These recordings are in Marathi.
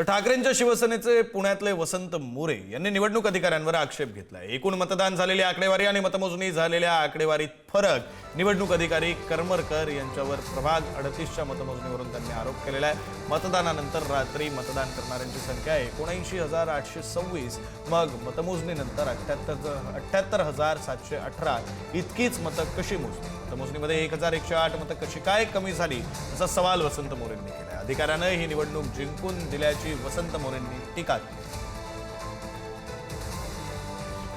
तर ठाकरेंच्या शिवसेनेचे पुण्यातले वसंत मोरे यांनी निवडणूक अधिकाऱ्यांवर आक्षेप घेतलाय. एकूण मतदान झालेली आकडेवारी आणि मतमोजणी झालेल्या आकडेवारीत फरक. निवडणूक अधिकारी करमरकर यांच्यावर प्रभाग अडतीसच्या मतमोजणीवरून त्यांनी आरोप केलेला आहे. मतदानानंतर रात्री मतदान करणाऱ्यांची संख्या एकोणऐंशी हजार आठशे सव्वीस. मग मतमोजणीनंतर अठ्ठ्याहत्तर अठ्ठ्याहत्तर हजार सातशे अठरा. इतकीच मतं कशी मोजली? मतमोजणीमध्ये एक हजार एकशे आठ मतं कशी काय कमी झाली? असा सवाल वसंत मोरेंनी केला अधिकाऱ्यानं ही निवडणूक जिंकून दिल्याची वसंत मोरेंनी टीका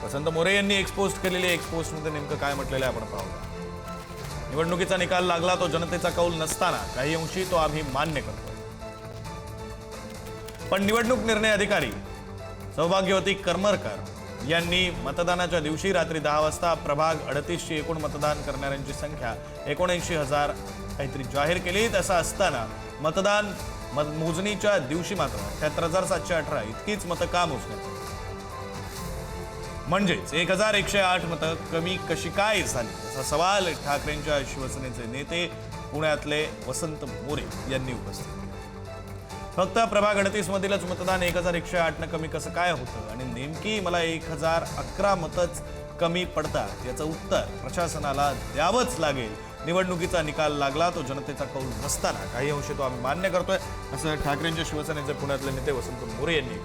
वसंत मोरे यांनी एक्सपोस्ट केलेली एक्सपोस्टमध्ये नेमकं काय म्हटलेलं आहे आपण पाहूया. निवडणुकीचा निकाल लागला तो जनतेचा कौल नसताना काही अंशी तो आम्ही मान्य करतो. पण निवडणूक निर्णय अधिकारी सौभाग्यवती करमरकर यांनी मतदानाच्या दिवशी रात्री दहा वाजता प्रभाग अडतीसची एकूण मतदान करणाऱ्यांची संख्या एकोणऐंशी हजार काहीतरी जाहीर केली. तसं असताना मतदान मत मोजणीच्या दिवशी मात्र अठ्याहत्तर हजार सातशे अठरा इतकीच मतं का मोजण्यात म्हणजेच एक हजार एकशे आठ मतं कमी कशी काय झाली? असा सवाल ठाकरेंच्या शिवसेनेचे नेते पुण्यातले वसंत मोरे यांनी उपस्थित फक्त प्रभाग गणतीसमधीलच मतदान एक हजार एकशे आठनं कमी कसं काय होतं? आणि नेमकी मला एक हजार अकरा मतच कमी पडतात याचं उत्तर प्रशासनाला द्यावंच लागेल निवडणुकीचा निकाल लागला तो जनतेचा कौल नसताना काही अंशी तो आम्ही मान्य करतोय असं ठाकरेंच्या शिवसेनेचे पुण्यातले नेते वसंत मोरे यांनी.